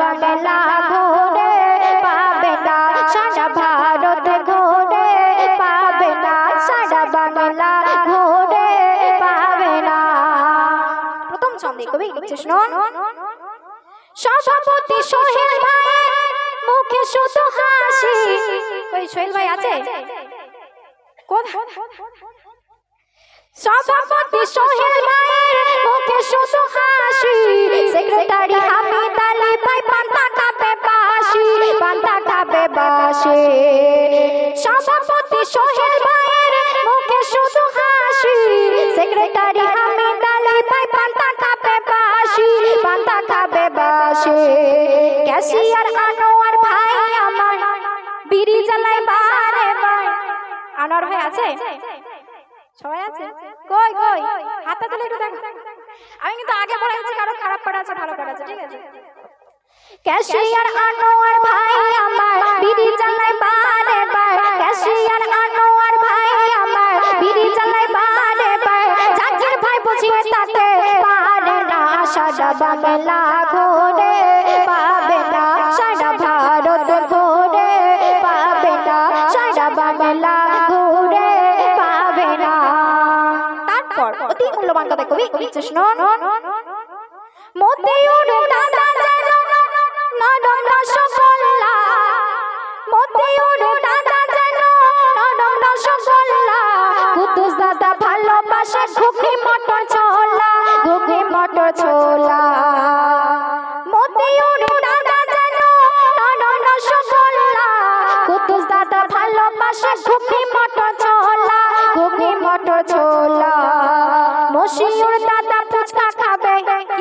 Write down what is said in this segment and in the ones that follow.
বাংলা ঘুরে পাবে না, সারা ভারত ঘুরে পাবে না, সারা বাংলা ঘুরে পাবে না। প্রথম ছন্দে কবি শুনুন সভাপতি সোহেল ভাই, মুখে শুধু হাসি। ওই সোহেল ভাই আছে? কোথায়? সভাপতি সোহেল ভাইয়ের মুখে শুধু হাসি। সেক্রেটারি হামিদ আলী ভাই পান্তা খাবে বাসি পান্তা খাবে বাসি সভাপতি সোহেল ভাইয়ের মুখে শুধু হাসি। সেক্রেটারি হামিদ আলী ভাই পান্তা বাসি পান্তা খাবে বাসি ক্যাশিয়ার আনোয়ার ভাই আমার বিড়ি জ্বালাই বারে বার। আনোয়ার ভাই আছে? সবাই আছে? কই কই? তুলে একটু আমি কিন্তু আগে কারও খারাপ ভালো ঠিক আছে? ক্যাশিয়ার আনোয়ার ভাই আমার, বিড়ি চালাই বারে বার। ক্যাশিয়ার আনোয়ার ভাই আমার, বিড়ি চালাই বারে বার। জাকির ভাই বুঝিয়ে তাতে পারে না পাবে না সারা ভারত পাবে না সারা কবি কৃষ্ণ শুনুন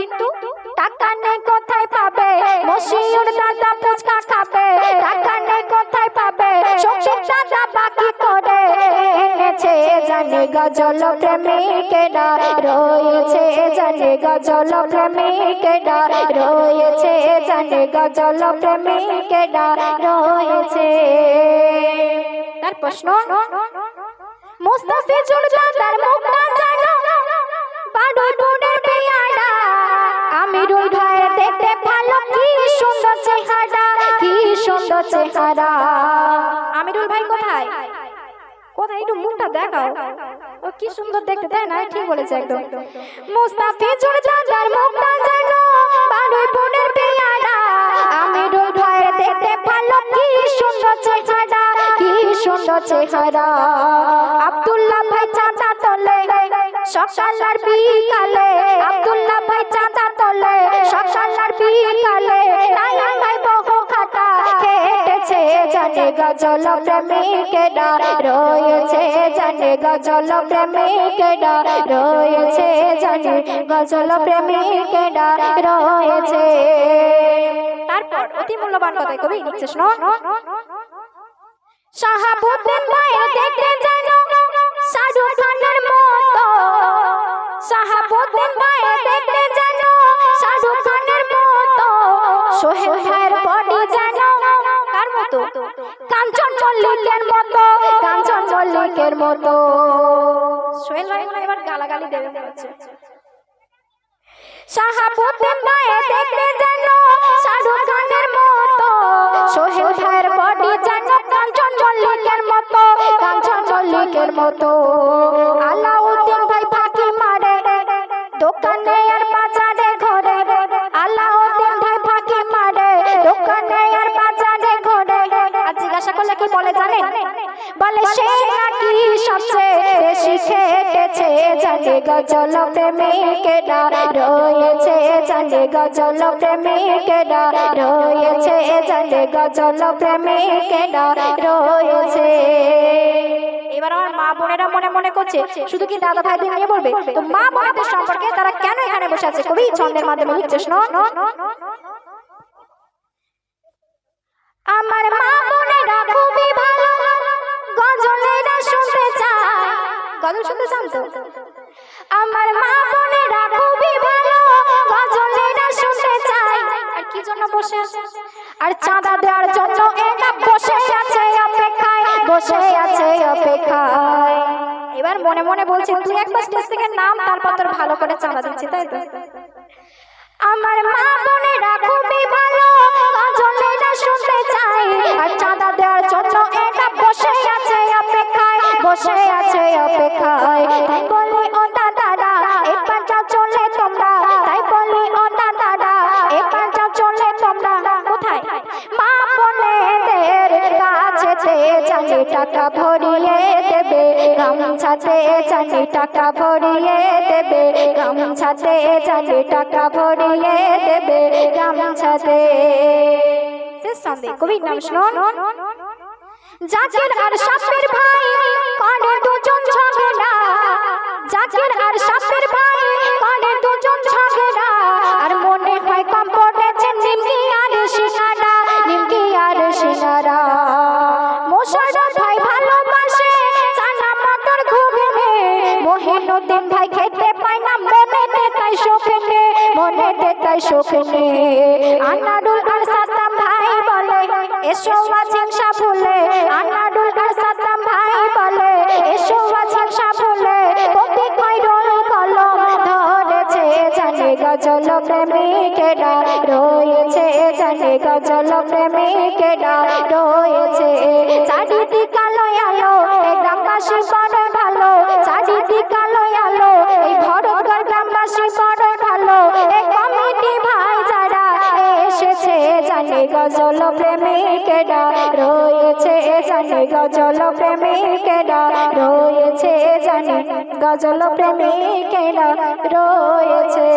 কিন্তু টাকা নেই কোথায় পাবে? মশিউর দাদা ফুচকা খাবে। টাকা নেই কোথায় পাবে? শক্তির দাদা বাকি করে এনেছে জানে গজল প্রেমিকেরা। রয়েছে জানে গজল প্রেমিকেরা। রয়েছে জানে গজল প্রেমিকেরা। রয়েছে। তার প্রশ্ন? মুস্তাফিজুর দাদার মুখটা চেহারা আমিরুল ভাই কোথায়? কোথায়? একটু মুখটা দেখাও। ও কি সুন্দর দেখতে, তাই না? ঠিক বলেছে একদম। মুস্তাফিজুর দাদার মুখটা জানো বাড়ুই বোনের পেয়ারা। আমিরুল ভাইয়ের দেখতে ভালো, কি সুন্দর চেহারা, কি সুন্দর চেহারা। আব্দুল্লাহ ভাই চাঁদা তোলে সকাল আর বিকালে। আব্দুল্লাহ ভাই চাঁদা তোলে সকাল বিকালে। নাইম ভাই জানে গজল প্রেমিকেরা রয়েছে জানে গজল প্রেমিকেরা রয়েছে জানে গজল প্রেমিকেরা রয়েছে। তারপর অতি মূল্যবান কথায় কবি লিখছে শোনো। শাহাবুদ্দিন ভাইয়ের দেখতে যেন শাহরুখ খানের মতো। শাহাবুদ্দিন ভাইয়ের দেখতে যেন শাহরুখ খানের মতো। সোহেল ভাইয়ের বডি মতো কাঞ্চন মল্লিকের মতো কাঞ্চন মল্লিকের মতো। সোহেল ভাই মনে এবার গালাগালি দেবে মনে হচ্ছে। যেন শাহরুখ খানের মতো। সোহেল ভাইয়ের বডি যেন কাঞ্চন মল্লিকের মতো কাঞ্চন মল্লিকের মতো। জিজ্ঞাসা করলে কি বলে জানেন? বলে সে নাকি সবচেয়ে বেশি জানে গজল প্রেমিকেরা রয়েছে, জানে গজল প্রেমিকেরা রয়েছে, জানে গজল প্রেমিকেরা রয়েছে। এবার আমার মা বোনেরা মনে মনে করছে, শুধু কি দাদা ভাইদের নিয়ে বলবে? তো মা বোনেদের সম্পর্কে তারা কেন এখানে বসে আছে? কবি ছন্দের মাধ্যমে লিখছে শোন আমার মা বোনেরা খুবই ভালো। গজলেরা শুনতে চায়। গজল শুনতে চান তো? আমার মা বোনেরা খুবই ভালো। গজলেরা শুনতে চায়। আর কি জন্য বসে আছে? আর চাঁদা দেওয়ার জন্য এটা বসে আছে অপেক্ষায়। বসে আছে অপেক্ষায়। এবার মনে মনে বলছি, তুই একবার স্টেজ থেকে নাম, তারপর তোর ভালো করে চাঁদা দিচ্ছি, তাই তো? আমার মা বোনেরা খুবই ভালো গজলেরা শুনতে চাই। আর চাঁদা দেওয়ার জন্য এটা বসে আছে অপেক্ষায়, বসে আছে অপেক্ষায়। তাই বলি, ও দাদারা এবার যা চলে তোমরা। তাই বলি, ও দাদারা এবার যা চলে তোমরা। কোথায়? মা বোনেদের কাছেতে জানি টাকা ভরিয়ে দেবে। গামছাতে জানি টাকা ভরিয়ে দেবে গামছাতে জানি টাকা ভরিয়ে দেবে গামছাতে। সন্দেহ কবির নাম শুনুন। জাকির আর সাপের মনেতে তাই শোখনে আনারুল আর সাতাম ভাই বলে, এসো আছিংসা ভুলে আনারুল আর সাতাম ভাই বলে, এসো আছিংসা ভুলে কবি খৈরুল কলম ধরেছে, জানে গজল প্রেমিকেরা রয়েছে, জানে গজল প্রেমিকেরা রয়েছে, চারিদিক আলো আলো গ্রামবাসী বড় ভালো। জানে গজল প্রেমিকেরা রয়েছে জানে গজল প্রেমিকেরা রয়েছে জানে গজল প্রেমিকেরা রয়েছে।